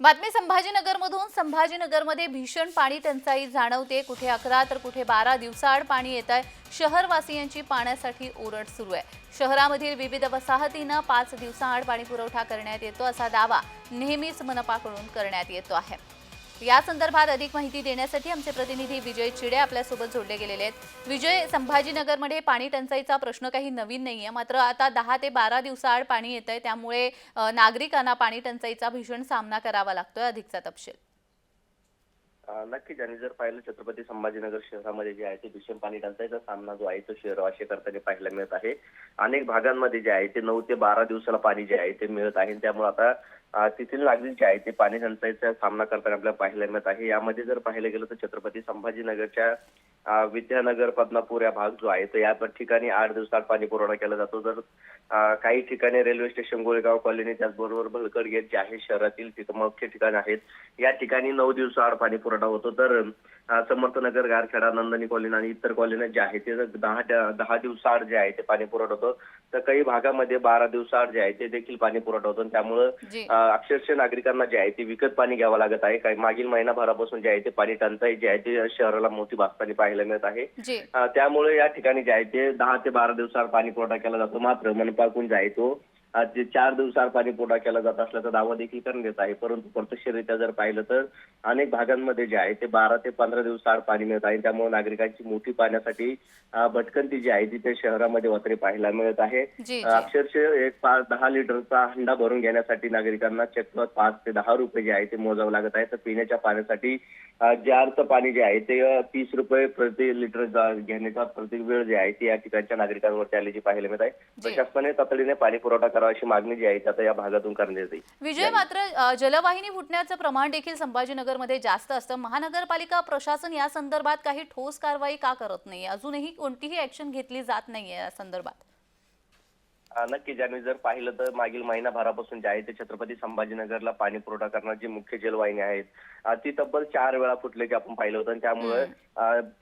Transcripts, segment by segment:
बातमी संभाजीनगरमधून. संभाजीनगरमध्ये भीषण पाणी टंचाई जाणवते. कुठे अकरा तर कुठे बारा दिवसाआड पाणी येत आहे शहरवासियांची पाण्यासाठी ओरड सुरू आहे. शहरामधील विविध वसाहतींना पाच दिवसाआड पाणी पुरवठा करण्यात येतो असा दावा नेहमीच मनपाकडून करण्यात येतो आहे. या संदर्भात अधिक माहिती देण्यासाठी आमचे प्रतिनिधी विजय चिडे आपल्यासोबत जोडले गेलेले आहेत. विजय संभाजीनगरमध्ये पाणी टंचाईचा प्रश्न काही नवीन नाही आहे मात्र आता दहा ते बारा दिवसाआड पाणी येत आहे त्यामुळे नागरिकांना पाणी टंचाईचा भीषण सामना करावा लागतोय. अधिकचा तपशील. नक्कीच. आणि जर पाहिलं छत्रपती संभाजीनगर शहरामध्ये जे आहे ते भीषण पाणी टंचाईचा सामना जो आहे तो शहरवासी करताना पाहायला मिळत आहे. अनेक भागांमध्ये जे आहे ते नऊ ते बारा दिवसाला पाणी जे आहे ते मिळत आहे. त्यामुळे आता तेथील नागरिक जे आहे ते पाणी टंचाईचा सामना करताना आपल्याला पाहायला मिळत आहे. यामध्ये जर पाहिलं गेलं तर छत्रपती संभाजीनगरच्या विद्यानगर पद्मापूर या भाग जो आहे तर या ठिकाणी आठ दिवसात पाणी पुरवठा केला जातो. जर अ, काही ठिकाणी रेल्वे स्टेशन गोळेगाव कॉलनी त्याचबरोबर भलकड गेट जे आहे शहरातील मुख्य ठिकाण आहेत या ठिकाणी नऊ दिवसाआड पाणी पुरवठा होतो. तर समर्थनगर गारखेडा नंदनी कॉलनी आणि इतर कॉलनी जे आहे ते दहा दहा दिवसाआड जे आहे ते पाणी पुरवठा होतो. तर काही भागामध्ये बारा दिवसाआड जे आहे ते देखील पाणी पुरवठा होतो. त्यामुळं अक्षरशः नागरिकांना जे आहे ते विकत पाणी घ्यावं लागत आहे. काही मागील महिनाभरापासून जे आहे ते पाणी टंचाई जे आहे ते शहराला मोठी भासताना पाहायला मिळत आहे. त्यामुळे या ठिकाणी जे आहे ते दहा ते बारा दिवसाआड पाणी पुरवठा केला जातो. मात्र मनपाकडून जे आहे तो अ, जे चार दिवसाआड पाणी पुरवठा केला जात असल्याचा दावा देखील करण्यात येत आहे. परंतु प्रत्यक्षरित्या जर पाहिलं तर अनेक भागांमध्ये जे आहे ते बारा ते पंधरा दिवसाआड पाणी मिळत आहे. त्यामुळे नागरिकांची मोठी पाण्यासाठी भटकंती जी आहे ती त्या शहरामध्ये वात्री पाहायला मिळत आहे. अक्षरशः एक पाच दहा लिटरचा हंडा भरून घेण्यासाठी नागरिकांना चक्क पाच ते दहा रुपये जे आहे ते मोजावं लागत आहे तर पिण्याच्या पाण्यासाठी जारचं पाणी जे आहे ते तीस रुपये प्रति लिटर घेण्याचा प्रति वेळ जे आहे ती या ठिकाणच्या नागरिकांवरती आल्याची पाहायला मिळत आहे. प्रशासनाने तातडीने पाणी पुरवठा करावा अशी मागणी जी आहे आता या भागातून करण्यात येईल. विजय मात्र जलवाहिनी फुटण्याचं प्रमाण देखील संभाजीनगरमध्ये जास्त असतं. महानगरपालिका प्रशासन या संदर्भात काही ठोस कारवाई का करत नाही अजूनही कोणतीही ऍक्शन घेतली जात नाहीये या संदर्भात. नक्कीच आणि जर पाहिलं तर मागील महिनाभरापासून जे आहे ते छत्रपती संभाजीनगरला पाणी पुरवठा करणारी जी मुख्य जलवाहिनी आहेत ती तब्बल चार वेळा फुटल्याचे आपण पाहिलं होतं. आणि त्यामुळे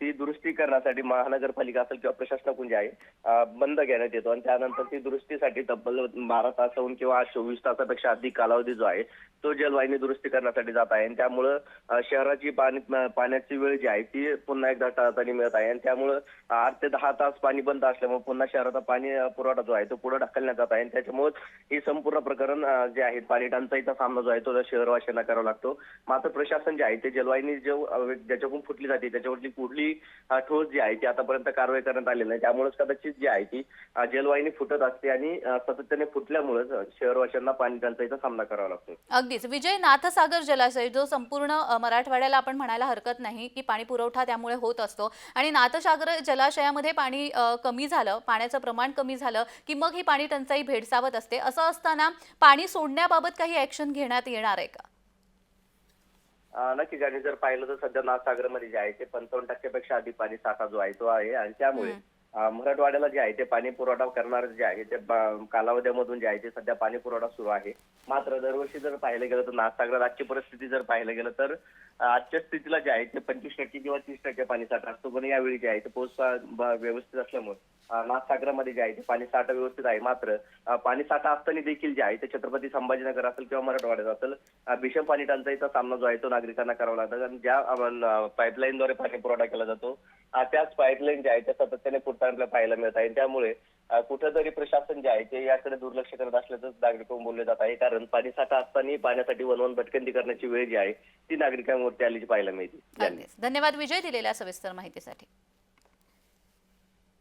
ती दुरुस्ती करण्यासाठी महानगरपालिका असेल किंवा प्रशासनाकडून जे आहे बंद घेण्यात येतो. आणि त्यानंतर ती दुरुस्तीसाठी तब्बल बारा तासाहून किंवा चोवीस तासापेक्षा अधिक कालावधी जो आहे तो जलवाहिनी दुरुस्ती करण्यासाठी जात आहे. आणि त्यामुळं शहराची पाणी पाण्याची वेळ जी आहे ती पुन्हा एकदा टाळताना मिळत आहे. आणि त्यामुळं आठ ते दहा तास पाणी बंद असल्यामुळे पुन्हा शहराचा पाणी पुरवठा जो आहे तो पुढे ढकलण्यात जात आहे. आणि त्याच्यामुळे हे संपूर्ण प्रकरण जे आहे पाणी टंचाईचा सामना जो आहे तो शहरवाशांना करावा लागतो. मात्र प्रशासन जे आहे ते जलवाहिनी जो ज्याच्याकडून फुटली जाते त्याच्यावरची कुठली ठोस जी आहे ती आतापर्यंत कारवाई करण्यात आलेली नाही. त्यामुळेच कदाचित जी आहे ती जलवाहिनी फुटत असते आणि सातत्याने फुटल्यामुळेच शहरवाशांना पाणी टंचाईचा सामना करावा लागतो. अगदीच. विजय नाथसागर जलाशय जो संपूर्ण मराठवाड्याला आपण म्हणायला हरकत नाही की पाणी पुरवठा त्यामुळे होत असतो. आणि नाथसागर जलाशयामध्ये पाणी कमी झालं पाण्याचं प्रमाण कमी झालं की मग ही पाणी टंचाई भेडसावत असते. असं असताना पाणी सोडण्याबाबत काही ऍक्शन घेण्यात येणार आहे का? नक्कीच. आणि जर पाहिलं तर सध्या नाथसागरमध्ये जे आहे ते पंचावन्न टक्क्यापेक्षा अधिक पाणी साठा जो आहे तो आहे. आणि त्यामुळे मराठवाड्याला जे आहे ते पाणी पुरवठा करणार जे आहे ते कालावधीमधून जे आहे ते सध्या पाणी पुरवठा सुरू आहे. मात्र दरवर्षी जर पाहिलं गेलं तर नाथसागरात आजची परिस्थिती जर पाहिलं गेलं तर आजच्या स्थितीला जे आहे ते पंचवीस टक्के किंवा तीस टक्के पाणी साठा असतो. पण यावेळी जे आहे ते पोच व्यवस्थित असल्यामुळे अ, नाथसागरामध्ये जे आहे ते पाणी साठा व्यवस्थित आहे. मात्र पाणी साठा असताना देखील जे आहे ते छत्रपती संभाजीनगर असेल किंवा मराठवाड्यात असेल भीषण पाणी टंचाईचा सामना जो आहे तो नागरिकांना करावा लागतो. कारण ज्या पाईपलाईनद्वारे पाणी पुरवठा केला जातो त्याच पाईपलाईन ज्या आहेत त्या सातत्याने फुटताना आपल्याला पाहायला मिळत आहे. त्यामुळे कुठेतरी प्रशासन जे आहे ते याकडे दुर्लक्ष करत असल्याचं नागरिकांना बोलले जात आहे. कारण पाणी साठा असताना पाण्यासाठी वनवन भटकंती करण्याची वेळ जी आहे ती नागरिकांवरती आल्याची पाहायला मिळते. धन्यवाद विजय दिलेल्या सविस्तर माहितीसाठी.